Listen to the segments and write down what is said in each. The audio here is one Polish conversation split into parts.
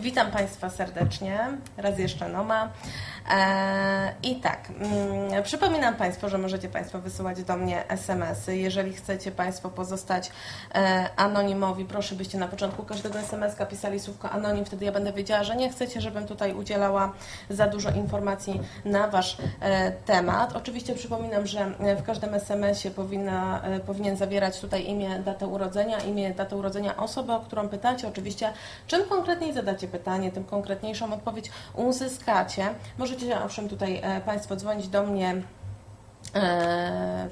Witam Państwa serdecznie, raz jeszcze Noma. E, I tak, mm, przypominam Państwu, że możecie Państwo wysyłać do mnie SMS-y. Jeżeli chcecie Państwo pozostać e, anonimowi, proszę byście na początku każdego SMS-ka pisali słówko anonim, wtedy ja będę wiedziała, że nie chcecie, żebym tutaj udzielała za dużo informacji na Wasz e, temat. Oczywiście przypominam, że w każdym SMS-ie powinna, powinien zawierać tutaj imię, datę urodzenia, imię, datę urodzenia osoby, o którą pytacie. Oczywiście czym konkretniej zadacie pytanie, tym konkretniejszą odpowiedź uzyskacie. Możecie owszem tutaj e, Państwo dzwonić do mnie e,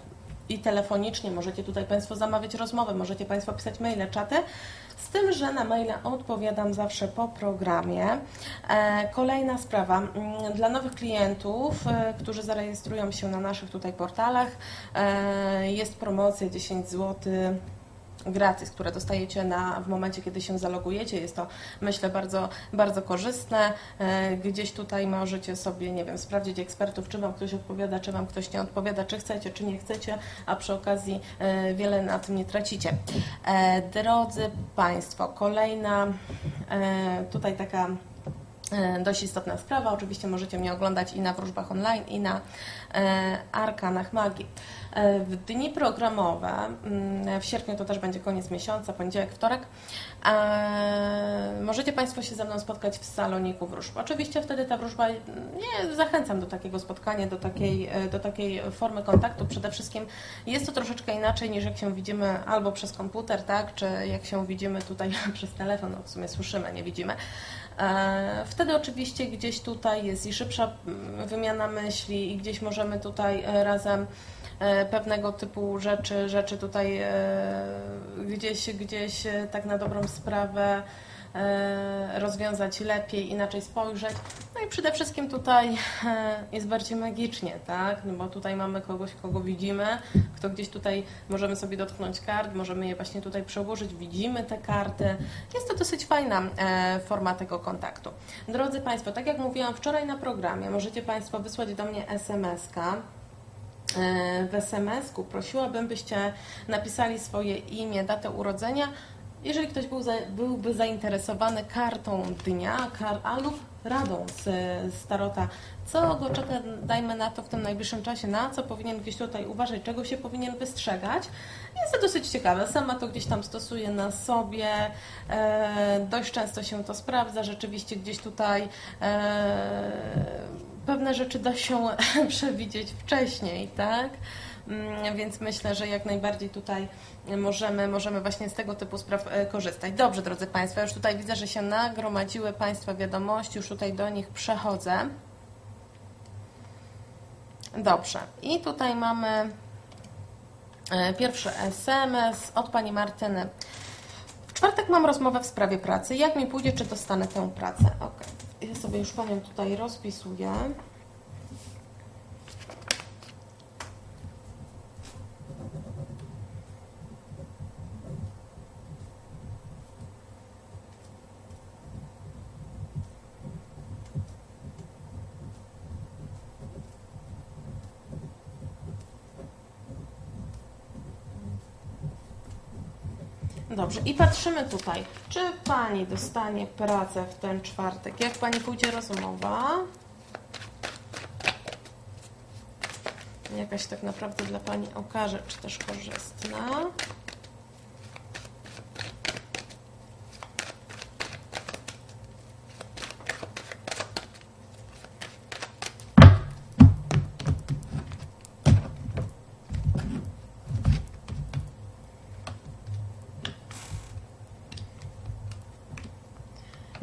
i telefonicznie, możecie tutaj Państwo zamawiać rozmowy, możecie Państwo pisać maile, czaty, z tym, że na maile odpowiadam zawsze po programie. E, kolejna sprawa, mm, dla nowych klientów, którzy zarejestrują się na naszych tutaj portalach, jest promocja 10 zł gratis, które dostajecie na, w momencie, kiedy się zalogujecie. Jest to, myślę, bardzo, bardzo korzystne. E, gdzieś tutaj możecie sobie, nie wiem, sprawdzić ekspertów, czy Wam ktoś odpowiada, czy Wam ktoś nie odpowiada, czy chcecie, czy nie chcecie, a przy okazji e, wiele na tym nie tracicie. E, drodzy Państwo, kolejna tutaj taka dość istotna sprawa. Oczywiście możecie mnie oglądać i na wróżbach online, i na arkanach magii. E, w dni programowe, mm, w sierpniu to też będzie koniec miesiąca, poniedziałek, wtorek, możecie Państwo się ze mną spotkać w saloniku wróżb. Oczywiście wtedy ta wróżba, nie zachęcam do takiego spotkania, do takiej, e, do takiej formy kontaktu. Przede wszystkim jest to troszeczkę inaczej niż jak się widzimy albo przez komputer, tak, czy jak się widzimy tutaj przez telefon, no w sumie słyszymy, nie widzimy. E, wtedy oczywiście gdzieś tutaj jest i szybsza wymiana myśli i gdzieś możemy tutaj razem E, pewnego typu rzeczy, rzeczy tutaj e, gdzieś, gdzieś e, tak na dobrą sprawę rozwiązać lepiej, inaczej spojrzeć. No i przede wszystkim tutaj jest bardziej magicznie, tak? No bo tutaj mamy kogoś, kogo widzimy, kto gdzieś tutaj możemy sobie dotknąć kart, możemy je właśnie tutaj przełożyć, widzimy te karty. Jest to dosyć fajna forma tego kontaktu. Drodzy Państwo, tak jak mówiłam wczoraj na programie, możecie Państwo wysłać do mnie SMS-ka w SMS-ku prosiłabym, byście napisali swoje imię, datę urodzenia. Jeżeli ktoś był za, byłby zainteresowany kartą dnia kar, a lub radą z, z Tarota, co go czeka, dajmy na to w tym najbliższym czasie, na co powinien gdzieś tutaj uważać, czego się powinien wystrzegać. Jest to dosyć ciekawe. Sama to gdzieś tam stosuję na sobie. E, dość często się to sprawdza. Rzeczywiście gdzieś tutaj e, pewne rzeczy da się przewidzieć wcześniej, tak? Mm, więc myślę, że jak najbardziej tutaj możemy, możemy właśnie z tego typu spraw e, korzystać. Dobrze, drodzy Państwo, już tutaj widzę, że się nagromadziły Państwa wiadomości, już tutaj do nich przechodzę. Dobrze, i tutaj mamy e, pierwszy SMS od Pani Martyny. W czwartek mam rozmowę w sprawie pracy. Jak mi pójdzie, czy dostanę tę pracę? Ok. Ja sobie już Panią tutaj rozpisuję. Dobrze, i patrzymy tutaj. Czy Pani dostanie pracę w ten czwartek? Jak Pani pójdzie rozmowa? Jakaś tak naprawdę dla Pani okaże, czy też korzystna.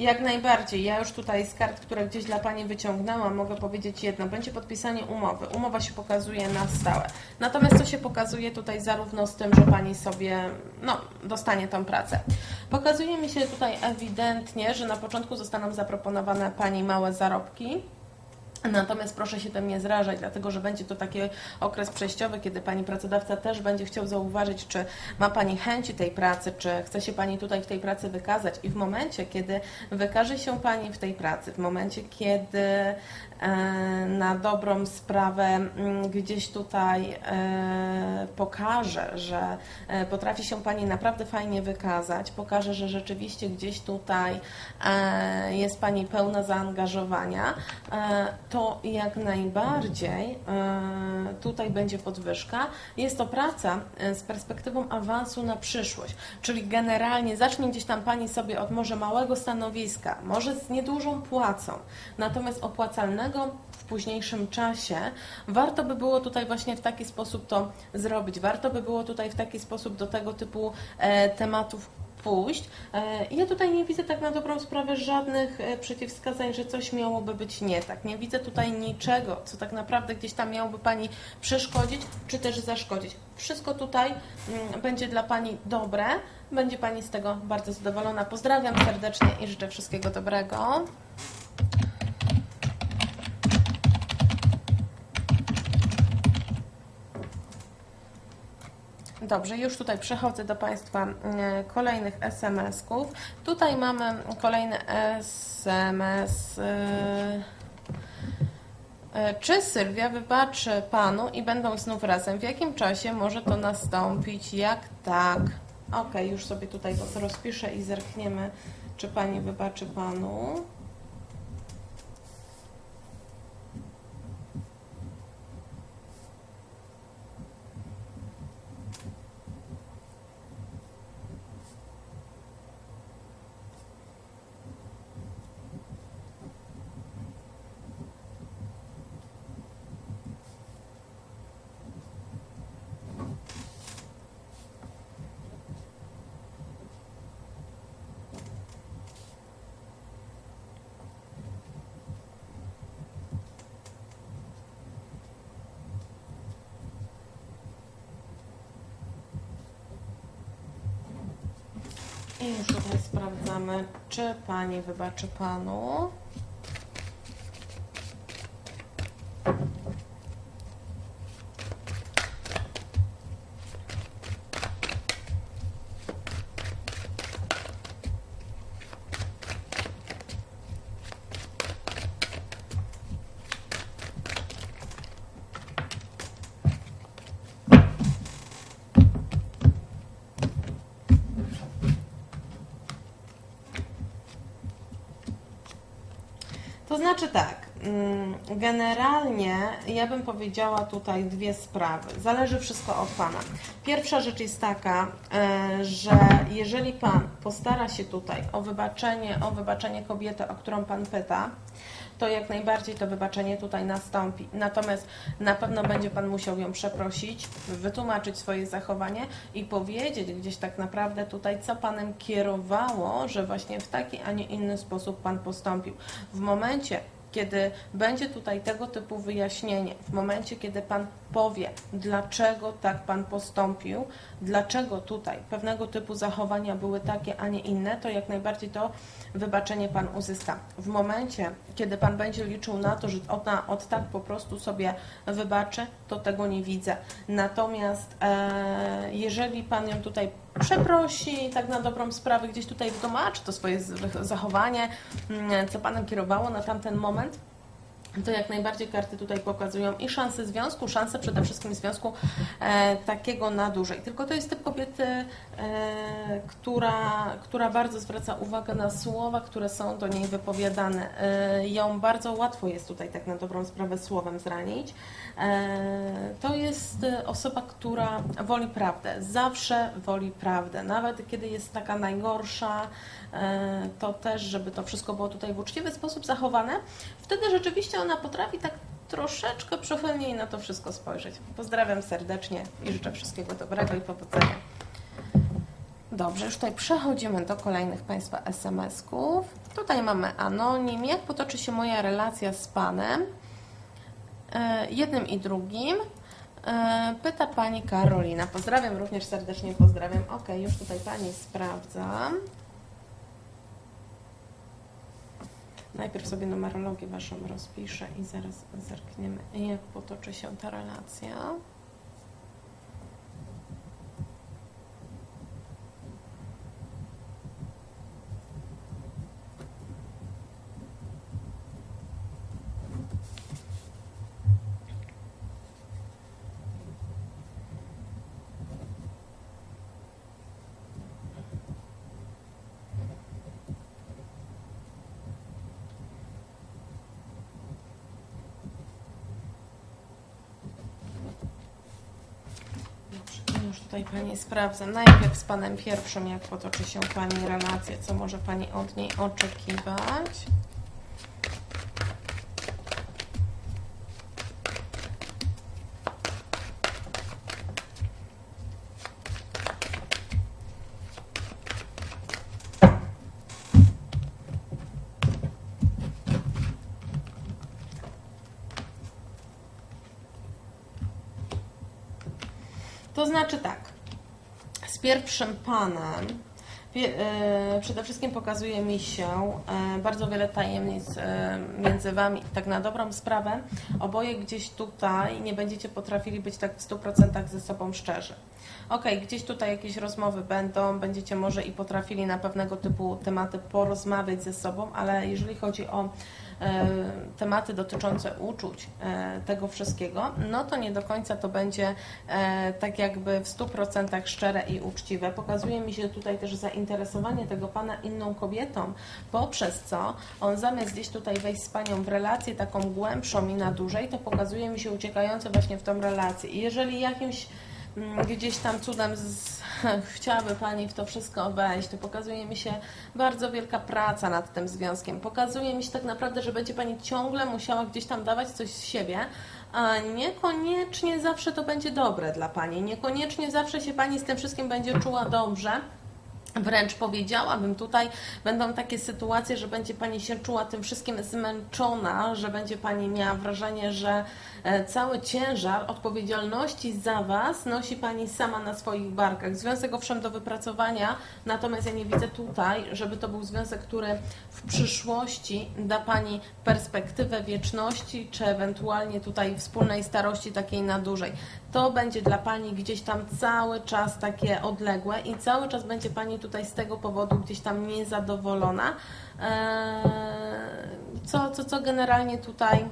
Jak najbardziej. Ja już tutaj z kart, które gdzieś dla Pani wyciągnęłam, mogę powiedzieć jedno. Będzie podpisanie umowy. Umowa się pokazuje na stałe. Natomiast co się pokazuje tutaj zarówno z tym, że Pani sobie no, dostanie tą pracę. Pokazuje mi się tutaj ewidentnie, że na początku zostaną zaproponowane Pani małe zarobki Natomiast proszę się tym nie zrażać, dlatego że będzie to taki okres przejściowy, kiedy Pani pracodawca też będzie chciał zauważyć, czy ma Pani chęci tej pracy, czy chce się Pani tutaj w tej pracy wykazać. I w momencie, kiedy wykaże się Pani w tej pracy, w momencie, kiedy e, na dobrą sprawę mm, gdzieś tutaj e, pokaże, że e, potrafi się Pani naprawdę fajnie wykazać, pokaże, że rzeczywiście gdzieś tutaj jest Pani pełna zaangażowania, to jak najbardziej e, tutaj będzie podwyżka. Jest to praca e, z perspektywą awansu na przyszłość, czyli generalnie zacznie gdzieś tam Pani sobie od może małego stanowiska, może z niedużą płacą, natomiast opłacalnego w późniejszym czasie, warto by było tutaj właśnie w taki sposób to zrobić. Warto by było tutaj w taki sposób do tego typu e, tematów pójść. E, Ja tutaj nie widzę tak na dobrą sprawę żadnych e, przeciwwskazań, że coś miałoby być nie tak. Nie widzę tutaj niczego, co tak naprawdę gdzieś tam miałoby Pani przeszkodzić, czy też zaszkodzić. Wszystko tutaj mm, będzie dla Pani dobre, będzie Pani z tego bardzo zadowolona. Pozdrawiam serdecznie i życzę wszystkiego dobrego. Dobrze, już tutaj przechodzę do Państwa e, kolejnych SMS-ków. Tutaj mamy kolejny SMS. e, e, Czy Sylwia wybaczy Panu i będą znów razem? W jakim czasie może to nastąpić? Jak tak? Ok, już sobie tutaj to rozpiszę i zerkniemy, czy Pani wybaczy Panu. I tutaj sprawdzamy, czy Pani wybaczy Panu. To znaczy tak, mm, generalnie ja bym powiedziała tutaj dwie sprawy. Zależy wszystko od Pana. Pierwsza rzecz jest taka, e, że jeżeli Pan postara się tutaj o wybaczenie, o wybaczenie kobiety, o którą Pan pyta, to jak najbardziej to wybaczenie tutaj nastąpi. Natomiast na pewno będzie Pan musiał ją przeprosić, wytłumaczyć swoje zachowanie i powiedzieć gdzieś tak naprawdę tutaj, co Panem kierowało, że właśnie w taki, a nie inny sposób Pan postąpił. W momencie, kiedy będzie tutaj tego typu wyjaśnienie, w momencie, kiedy Pan powie, dlaczego tak Pan postąpił, dlaczego tutaj pewnego typu zachowania były takie, a nie inne, to jak najbardziej to wybaczenie Pan uzyska. W momencie, kiedy Pan będzie liczył na to, że ona od tak po prostu sobie wybaczy, to tego nie widzę. Natomiast e, jeżeli Pan ją tutaj przeprosi, tak na dobrą sprawę, gdzieś tutaj wytłumaczy to swoje zachowanie, mm, co Panem kierowało na tamten moment, to jak najbardziej karty tutaj pokazują i szanse związku, szanse przede wszystkim związku e, takiego na dłużej. Tylko to jest typ kobiety, e, która, która bardzo zwraca uwagę na słowa, które są do niej wypowiadane. E, ją bardzo łatwo jest tutaj tak na dobrą sprawę słowem zranić. E, to jest osoba, która woli prawdę, zawsze woli prawdę, nawet kiedy jest taka najgorsza, e, to też, żeby to wszystko było tutaj w uczciwy sposób zachowane, wtedy rzeczywiście ona potrafi tak troszeczkę przychylniej na to wszystko spojrzeć. Pozdrawiam serdecznie i życzę wszystkiego dobrego i powodzenia. Dobrze, już tutaj przechodzimy do kolejnych Państwa SMS-ków. Tutaj mamy anonim. Jak potoczy się moja relacja z Panem? E, jednym i drugim. E, Pyta Pani Karolina. Pozdrawiam, również serdecznie pozdrawiam. Ok, już tutaj Pani sprawdzam. Najpierw sobie numerologię Waszą rozpiszę i zaraz zerkniemy, jak potoczy się ta relacja. Dobrze, już tutaj Pani sprawdzę. Najpierw z Panem pierwszym, jak potoczy się Pani relacja, co może Pani od niej oczekiwać. To znaczy tak, z pierwszym panem e, przede wszystkim pokazuje mi się e, bardzo wiele tajemnic e, między wami. Tak na dobrą sprawę, oboje gdzieś tutaj nie będziecie potrafili być tak w 100% ze sobą szczerzy. Okej, gdzieś tutaj jakieś rozmowy będą, będziecie może i potrafili na pewnego typu tematy porozmawiać ze sobą, ale jeżeli chodzi o e, tematy dotyczące uczuć, e, tego wszystkiego, no to nie do końca to będzie e, tak jakby w 100% szczere i uczciwe. Pokazuje mi się tutaj też zainteresowanie tego pana inną kobietą, poprzez co on zamiast gdzieś tutaj wejść z panią w relację taką głębszą i na dłużej, to pokazuje mi się uciekające właśnie w tą relację. I jeżeli jakimś gdzieś tam cudem z, chciałaby Pani w to wszystko wejść, to pokazuje mi się bardzo wielka praca nad tym związkiem. Pokazuje mi się tak naprawdę, że będzie Pani ciągle musiała gdzieś tam dawać coś z siebie, a niekoniecznie zawsze to będzie dobre dla Pani. Niekoniecznie zawsze się Pani z tym wszystkim będzie czuła dobrze. Wręcz powiedziałabym, tutaj będą takie sytuacje, że będzie Pani się czuła tym wszystkim zmęczona, że będzie Pani miała wrażenie, że cały ciężar odpowiedzialności za Was nosi Pani sama na swoich barkach. Związek owszem do wypracowania, natomiast ja nie widzę tutaj, żeby to był związek, który w przyszłości da Pani perspektywę wieczności, czy ewentualnie tutaj wspólnej starości takiej na dłużej. To będzie dla Pani gdzieś tam cały czas takie odległe i cały czas będzie Pani tutaj z tego powodu gdzieś tam niezadowolona, Eee, co, co, co generalnie tutaj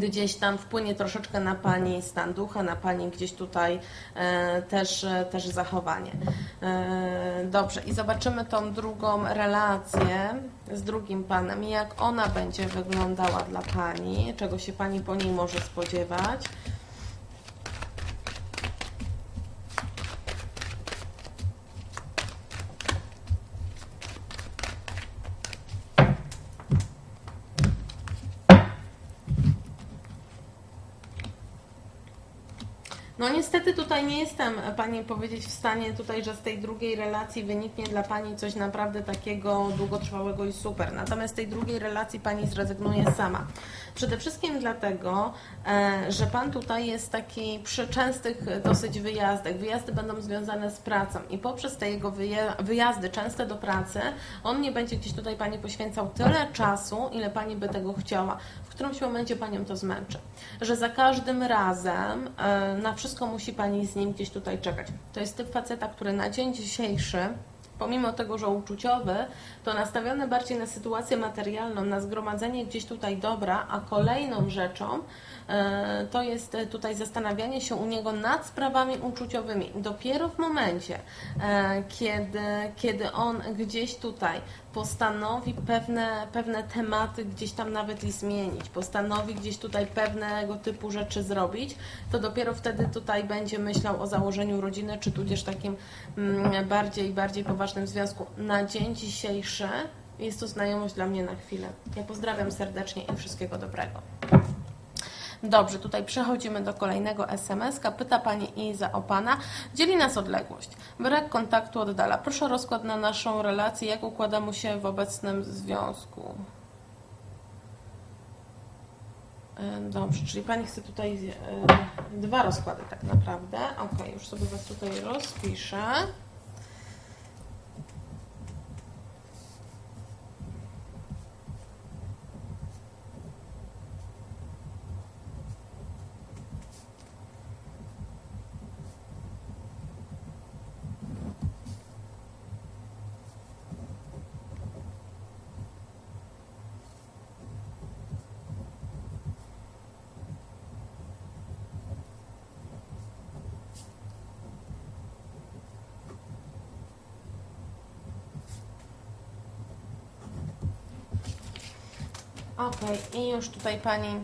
gdzieś tam wpłynie troszeczkę na Pani stan ducha, na Pani gdzieś tutaj e, też, e, też zachowanie. E, dobrze, i zobaczymy tą drugą relację z drugim Panem, jak ona będzie wyglądała dla Pani, czego się Pani po niej może spodziewać. No niestety tutaj nie jestem Pani powiedzieć w stanie tutaj, że z tej drugiej relacji wyniknie dla Pani coś naprawdę takiego długotrwałego i super. Natomiast z tej drugiej relacji Pani zrezygnuje sama. Przede wszystkim dlatego, e, że Pan tutaj jest taki przy częstych dosyć wyjazdach. Wyjazdy będą związane z pracą i poprzez te jego wyjazdy częste do pracy, on nie będzie gdzieś tutaj Pani poświęcał tyle czasu, ile Pani by tego chciała. W którymś momencie Panią to zmęczy. Że za każdym razem e, na wszystko musi Pani z nim gdzieś tutaj czekać. To jest typ faceta, który na dzień dzisiejszy pomimo tego, że uczuciowy, to nastawiony bardziej na sytuację materialną, na zgromadzenie gdzieś tutaj dobra, a kolejną rzeczą to jest e, tutaj zastanawianie się u niego nad sprawami uczuciowymi. Dopiero w momencie, e, kiedy, kiedy on gdzieś tutaj postanowi pewne, pewne tematy gdzieś tam nawet i zmienić, postanowi gdzieś tutaj pewnego typu rzeczy zrobić, to dopiero wtedy tutaj będzie myślał o założeniu rodziny, czy tudzież takim mm, bardziej, bardziej poważnym związku. Na dzień dzisiejszy jest to znajomość dla mnie na chwilę. Ja pozdrawiam serdecznie i wszystkiego dobrego. Dobrze, tutaj przechodzimy do kolejnego SMS-ka. Pyta Pani Iza o Pana. Dzieli nas odległość. Brak kontaktu oddala. Proszę rozkład na naszą relację. Jak układa mu się w obecnym związku? E, Dobrze, czyli Pani chce tutaj e, dwa rozkłady tak naprawdę. Ok, już sobie Was tutaj rozpiszę. Ok, i już tutaj Pani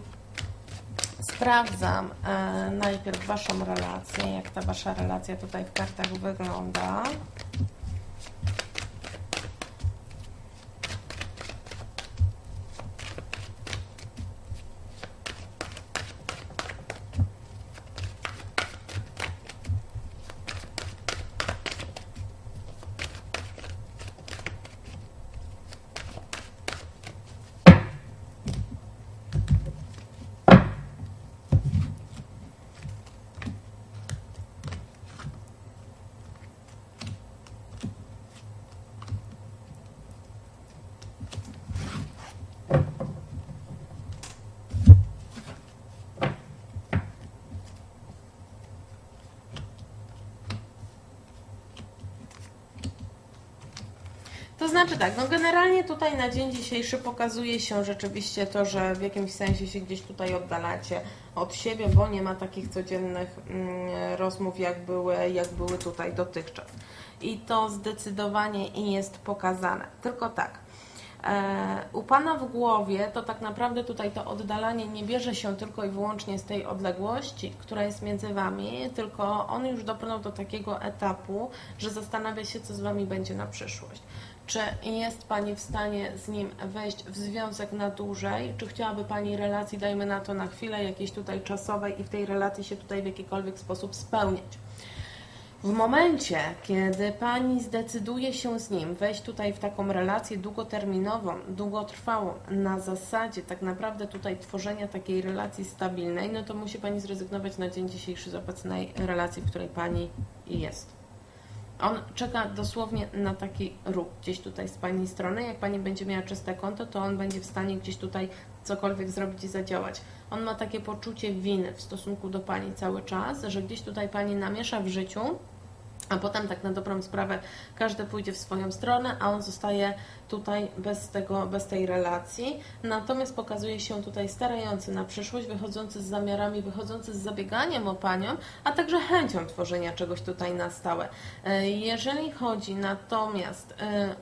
sprawdzam e, najpierw Waszą relację, jak ta Wasza relacja tutaj w kartach wygląda. Znaczy tak, no generalnie tutaj na dzień dzisiejszy pokazuje się rzeczywiście to, że w jakimś sensie się gdzieś tutaj oddalacie od siebie, bo nie ma takich codziennych mm, rozmów, jak były, jak były tutaj dotychczas. I to zdecydowanie i jest pokazane. Tylko tak. E, u Pana w głowie to tak naprawdę tutaj to oddalanie nie bierze się tylko i wyłącznie z tej odległości, która jest między Wami, tylko on już doprnął do takiego etapu, że zastanawia się, co z Wami będzie na przyszłość. Czy jest Pani w stanie z nim wejść w związek na dłużej? Czy chciałaby Pani relacji, dajmy na to na chwilę, jakiejś tutaj czasowej i w tej relacji się tutaj w jakikolwiek sposób spełniać? W momencie, kiedy Pani zdecyduje się z nim wejść tutaj w taką relację długoterminową, długotrwałą, na zasadzie tak naprawdę tutaj tworzenia takiej relacji stabilnej, no to musi Pani zrezygnować na dzień dzisiejszy z obecnej relacji, w której Pani jest. On czeka dosłownie na taki ruch gdzieś tutaj z Pani strony. Jak Pani będzie miała czyste konto, to on będzie w stanie gdzieś tutaj cokolwiek zrobić i zadziałać. On ma takie poczucie winy w stosunku do Pani cały czas, że gdzieś tutaj Pani namiesza w życiu, a potem tak na dobrą sprawę każdy pójdzie w swoją stronę, a on zostaje tutaj bez, tego, bez tej relacji. Natomiast pokazuje się tutaj starający na przyszłość, wychodzący z zamiarami, wychodzący z zabieganiem o panią, a także chęcią tworzenia czegoś tutaj na stałe. E, jeżeli chodzi natomiast e,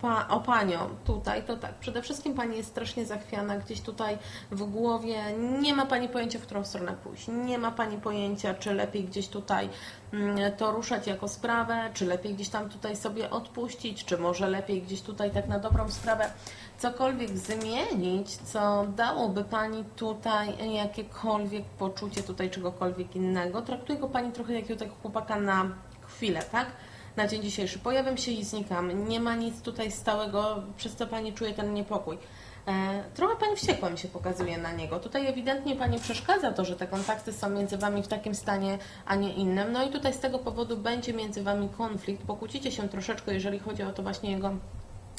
pa, o panią tutaj, to tak, przede wszystkim pani jest strasznie zachwiana, gdzieś tutaj w głowie nie ma pani pojęcia, w którą stronę pójść. Nie ma pani pojęcia, czy lepiej gdzieś tutaj mm, to ruszać jako sprawę, czy lepiej gdzieś tam tutaj sobie odpuścić, czy może lepiej gdzieś tutaj tak na dobrą sprawę cokolwiek zmienić, co dałoby Pani tutaj jakiekolwiek poczucie tutaj czegokolwiek innego. Traktuje go Pani trochę jak takiego chłopaka na chwilę, tak? Na dzień dzisiejszy. Pojawiam się i znikam. Nie ma nic tutaj stałego, przez co Pani czuje ten niepokój. E, trochę Pani wściekła mi się pokazuje na niego. Tutaj ewidentnie Pani przeszkadza to, że te kontakty są między Wami w takim stanie, a nie innym. No i tutaj z tego powodu będzie między Wami konflikt. Pokłócicie się troszeczkę, jeżeli chodzi o to właśnie jego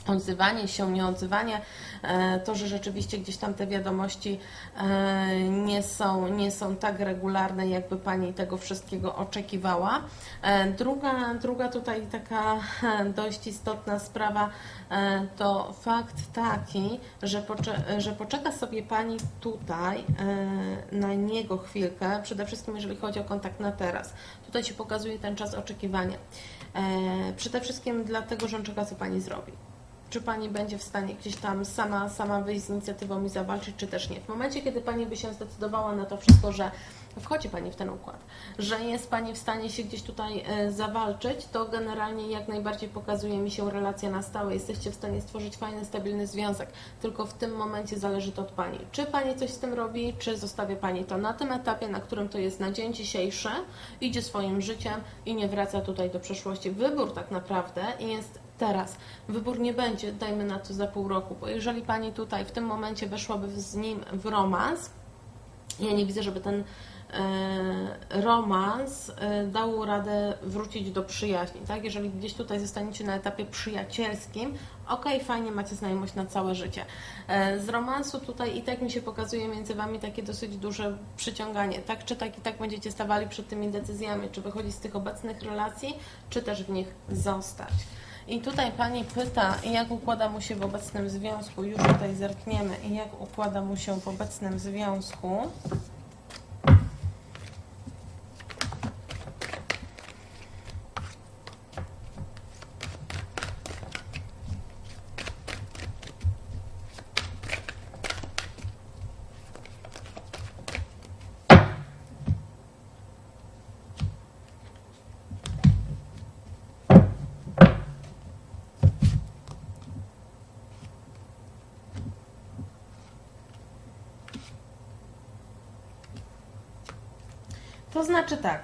odzywanie się, nieodzywanie, e, to, że rzeczywiście gdzieś tam te wiadomości e, nie są, nie są tak regularne, jakby Pani tego wszystkiego oczekiwała. E, druga, druga tutaj taka dość istotna sprawa to fakt taki, że, że poczeka sobie Pani tutaj na niego chwilkę, przede wszystkim jeżeli chodzi o kontakt na teraz. Tutaj się pokazuje ten czas oczekiwania. Przede wszystkim dlatego, że on czeka, co Pani zrobi czy Pani będzie w stanie gdzieś tam sama, sama wyjść z inicjatywą i zawalczyć, czy też nie. W momencie, kiedy Pani by się zdecydowała na to wszystko, że wchodzi Pani w ten układ, że jest Pani w stanie się gdzieś tutaj e, zawalczyć, to generalnie jak najbardziej pokazuje mi się relacja na stałe. Jesteście w stanie stworzyć fajny, stabilny związek, tylko w tym momencie zależy to od Pani. Czy Pani coś z tym robi, czy zostawia Pani to na tym etapie, na którym to jest na dzień dzisiejszy, idzie swoim życiem i nie wraca tutaj do przeszłości. Wybór tak naprawdę jest teraz. Wybór nie będzie, dajmy na to za pół roku, bo jeżeli Pani tutaj w tym momencie weszłaby z nim w romans, ja nie widzę, żeby ten e, romans e, dał radę wrócić do przyjaźni, tak? Jeżeli gdzieś tutaj zostaniecie na etapie przyjacielskim, ok, fajnie, macie znajomość na całe życie. E, z romansu tutaj i tak mi się pokazuje między Wami takie dosyć duże przyciąganie, tak czy tak i tak będziecie stawali przed tymi decyzjami, czy wychodzić z tych obecnych relacji, czy też w nich zostać. I tutaj Pani pyta, jak układa mu się w obecnym związku. Już tutaj zerkniemy, jak układa mu się w obecnym związku. Znaczy tak,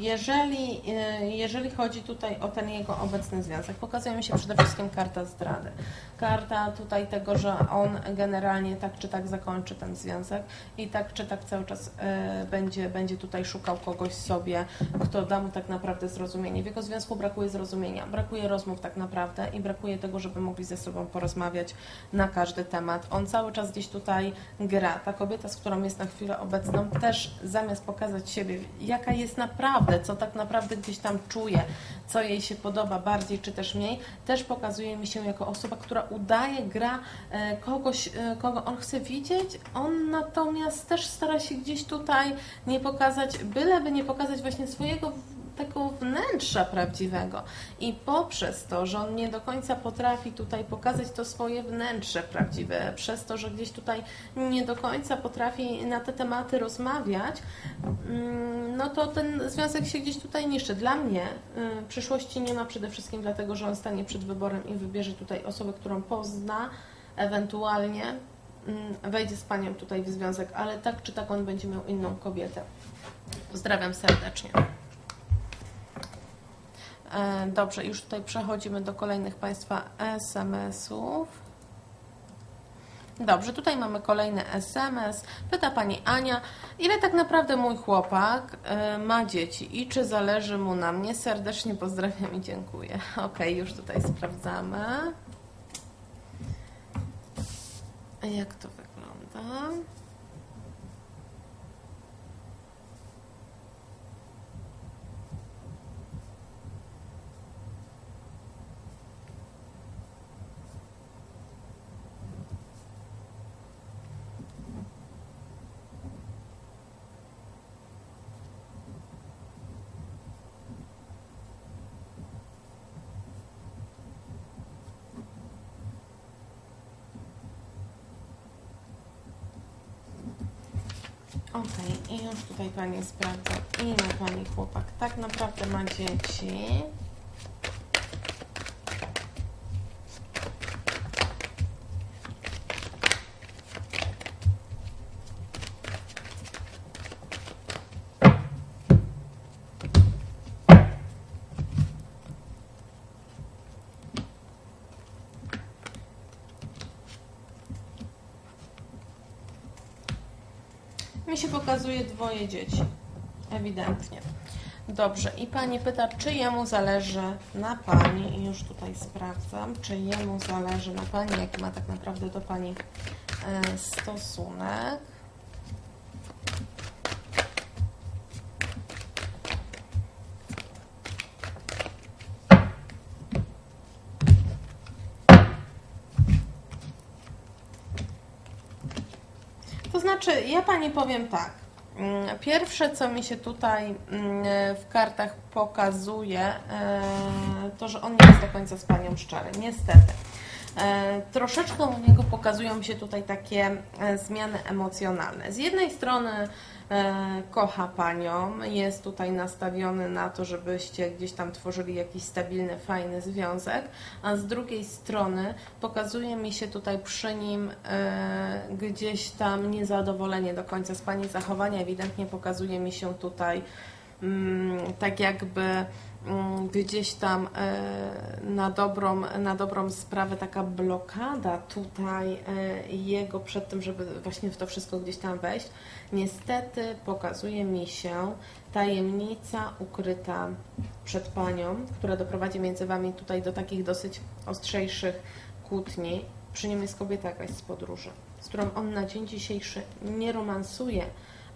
jeżeli, e, jeżeli chodzi tutaj o ten jego obecny związek, pokazuje mi się przede wszystkim karta zdrady. Karta tutaj tego, że on generalnie tak czy tak zakończy ten związek i tak czy tak cały czas e, będzie, będzie tutaj szukał kogoś sobie, kto da mu tak naprawdę zrozumienie. W jego związku brakuje zrozumienia, brakuje rozmów tak naprawdę i brakuje tego, żeby mogli ze sobą porozmawiać na każdy temat. On cały czas gdzieś tutaj gra. Ta kobieta, z którą jest na chwilę obecną, też zamiast pokazać siebie, jaka jest naprawdę, co tak naprawdę gdzieś tam czuje, co jej się podoba bardziej czy też mniej, też pokazuje mi się jako osoba, która udaje, gra e, kogoś, e, kogo on chce widzieć. On natomiast też stara się gdzieś tutaj nie pokazać, byleby nie pokazać właśnie swojego tego wnętrza prawdziwego. I poprzez to, że on nie do końca potrafi tutaj pokazać to swoje wnętrze prawdziwe, przez to, że gdzieś tutaj nie do końca potrafi na te tematy rozmawiać, mm, no to ten związek się gdzieś tutaj niszczy. Dla mnie y, przyszłości nie ma przede wszystkim dlatego, że on stanie przed wyborem i wybierze tutaj osobę, którą pozna, ewentualnie mm, wejdzie z panią tutaj w związek, ale tak czy tak on będzie miał inną kobietę. Pozdrawiam serdecznie. E, Dobrze, już tutaj przechodzimy do kolejnych Państwa SMS-ów. Dobrze, tutaj mamy kolejny SMS. Pyta Pani Ania, ile tak naprawdę mój chłopak e, ma dzieci i czy zależy mu na mnie? Serdecznie pozdrawiam i dziękuję. Ok, już tutaj sprawdzamy. Jak to wygląda? Okej, i już tutaj Pani sprawdza, ile Pani chłopak tak naprawdę ma dzieci. Mi się pokazuje dwoje dzieci. Ewidentnie. Dobrze. I pani pyta, czy jemu zależy na pani. I już tutaj sprawdzam, czy jemu zależy na pani, jaki ma tak naprawdę do pani e, stosunek. To znaczy, ja pani powiem tak. Mm, Pierwsze, co mi się tutaj mm, w kartach pokazuje, e, to, że on nie jest do końca z panią szczery. Niestety. E, Troszeczkę u niego pokazują się tutaj takie e, zmiany emocjonalne. Z jednej strony e, kocha panią, jest tutaj nastawiony na to, żebyście gdzieś tam tworzyli jakiś stabilny, fajny związek, a z drugiej strony pokazuje mi się tutaj przy nim gdzieś tam niezadowolenie do końca z pani zachowania. Ewidentnie pokazuje mi się tutaj mm, tak jakby gdzieś tam e, na dobrą, na dobrą sprawę taka blokada tutaj e, jego przed tym, żeby właśnie w to wszystko gdzieś tam wejść. Niestety pokazuje mi się tajemnica ukryta przed panią, która doprowadzi między wami tutaj do takich dosyć ostrzejszych kłótni. Przy nim jest kobieta jakaś z podróży, z którą on na dzień dzisiejszy nie romansuje,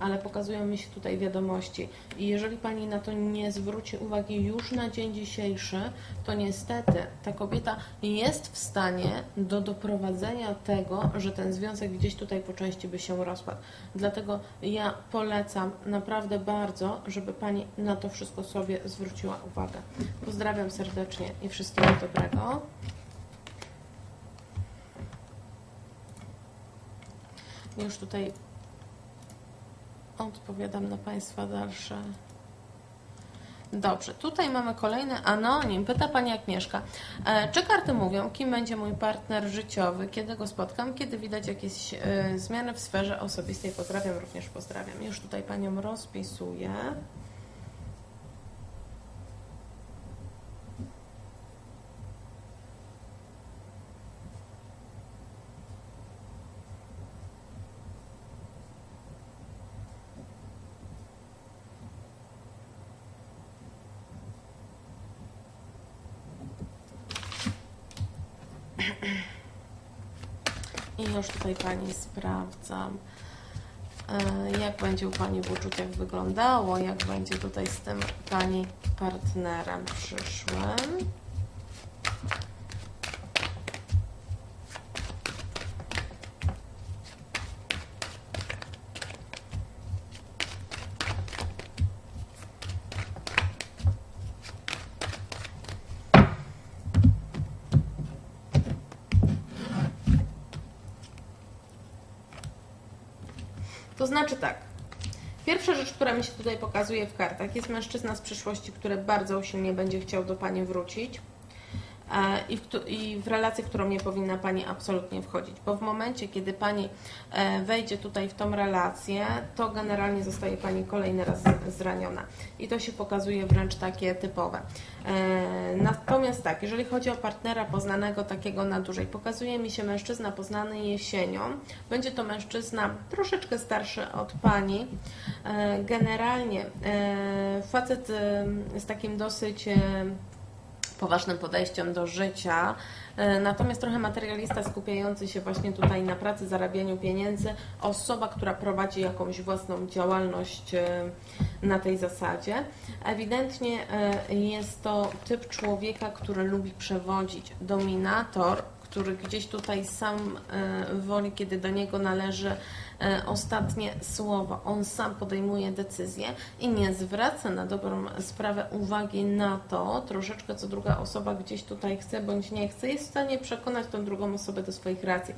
ale pokazują mi się tutaj wiadomości. I jeżeli Pani na to nie zwróci uwagi już na dzień dzisiejszy, to niestety ta kobieta jest w stanie do doprowadzenia tego, że ten związek gdzieś tutaj po części by się rozpadł. Dlatego ja polecam naprawdę bardzo, żeby Pani na to wszystko sobie zwróciła uwagę. Pozdrawiam serdecznie i wszystkiego dobrego. Już tutaj odpowiadam na Państwa dalsze, Dobrze, tutaj mamy kolejny anonim. Pyta Pani Agnieszka, e, czy karty mówią, kim będzie mój partner życiowy, kiedy go spotkam, kiedy widać jakieś e, zmiany w sferze osobistej? Pozdrawiam, również pozdrawiam. Już tutaj Panią rozpisuję. I już tutaj Pani sprawdzam, e, jak będzie u Pani w uczuciach wyglądało, jak będzie tutaj z tym Pani partnerem przyszłym. Znaczy tak. Pierwsza rzecz, która mi się tutaj pokazuje w kartach, jest mężczyzna z przyszłości, który bardzo usilnie będzie chciał do Pani wrócić i w, i w relację, w którą nie powinna Pani absolutnie wchodzić, bo w momencie, kiedy Pani e, wejdzie tutaj w tą relację, to generalnie zostaje Pani kolejny raz zraniona i to się pokazuje wręcz takie typowe. E, Natomiast tak, jeżeli chodzi o partnera poznanego takiego na dłużej, pokazuje mi się mężczyzna poznany jesienią. Będzie to mężczyzna troszeczkę starszy od Pani. E, Generalnie e, facet e, z takim dosyć e, poważnym podejściem do życia, e, natomiast trochę materialista skupiający się właśnie tutaj na pracy, zarabianiu pieniędzy, osoba, która prowadzi jakąś własną działalność e, na tej zasadzie. Ewidentnie e, jest to typ człowieka, który lubi przewodzić, dominator, który gdzieś tutaj sam woli, kiedy do niego należy ostatnie słowo. On sam podejmuje decyzje i nie zwraca na dobrą sprawę uwagi na to, troszeczkę co druga osoba gdzieś tutaj chce bądź nie chce, jest w stanie przekonać tą drugą osobę do swoich racji.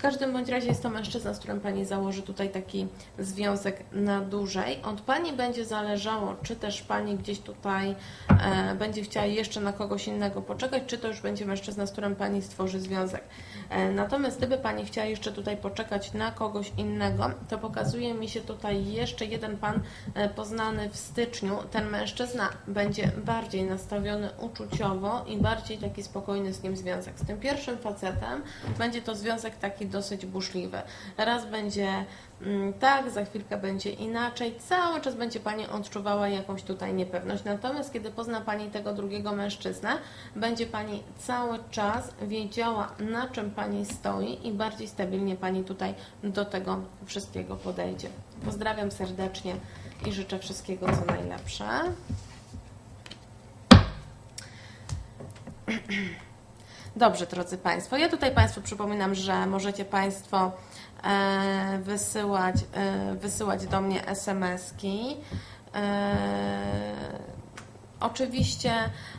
W każdym bądź razie jest to mężczyzna, z którym Pani założy tutaj taki związek na dłużej. Od Pani będzie zależało, czy też Pani gdzieś tutaj e, będzie chciała jeszcze na kogoś innego poczekać, czy to już będzie mężczyzna, z którym Pani stworzy związek. E, natomiast gdyby Pani chciała jeszcze tutaj poczekać na kogoś innego, to pokazuje mi się tutaj jeszcze jeden Pan e, poznany w styczniu. Ten mężczyzna będzie bardziej nastawiony uczuciowo i bardziej taki spokojny z nim związek. Z tym pierwszym facetem będzie to związek taki dosyć burzliwy. Raz będzie mm, tak, za chwilkę będzie inaczej. Cały czas będzie Pani odczuwała jakąś tutaj niepewność. Natomiast kiedy pozna Pani tego drugiego mężczyznę, będzie Pani cały czas wiedziała, na czym Pani stoi i bardziej stabilnie Pani tutaj do tego wszystkiego podejdzie. Pozdrawiam serdecznie i życzę wszystkiego co najlepsze. Dobrze, drodzy Państwo, ja tutaj Państwu przypominam, że możecie Państwo e, wysyłać, e, wysyłać do mnie SMS-ki. Oczywiście,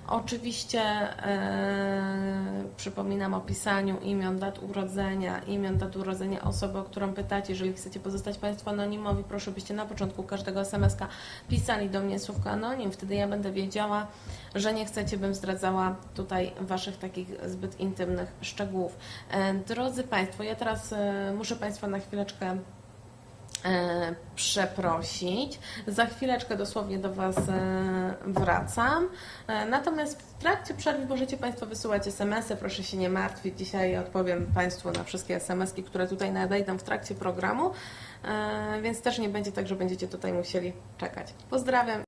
oczywiście e, przypominam o pisaniu imion, dat urodzenia, imion, dat urodzenia osoby, o którą pytacie. Jeżeli chcecie pozostać Państwo anonimowi, proszę byście na początku każdego SMS-ka pisali do mnie słówko anonim. Wtedy ja będę wiedziała, że nie chcecie, bym zdradzała tutaj Waszych takich zbyt intymnych szczegółów. E, drodzy Państwo, ja teraz e, muszę Państwa na chwileczkę przeprosić. Za chwileczkę dosłownie do Was e, wracam. E, Natomiast w trakcie przerwy możecie Państwo wysyłać SMS-y, proszę się nie martwić. Dzisiaj odpowiem Państwu na wszystkie SMS-ki, które tutaj nadejdą w trakcie programu, E, więc też nie będzie tak, że będziecie tutaj musieli czekać. Pozdrawiam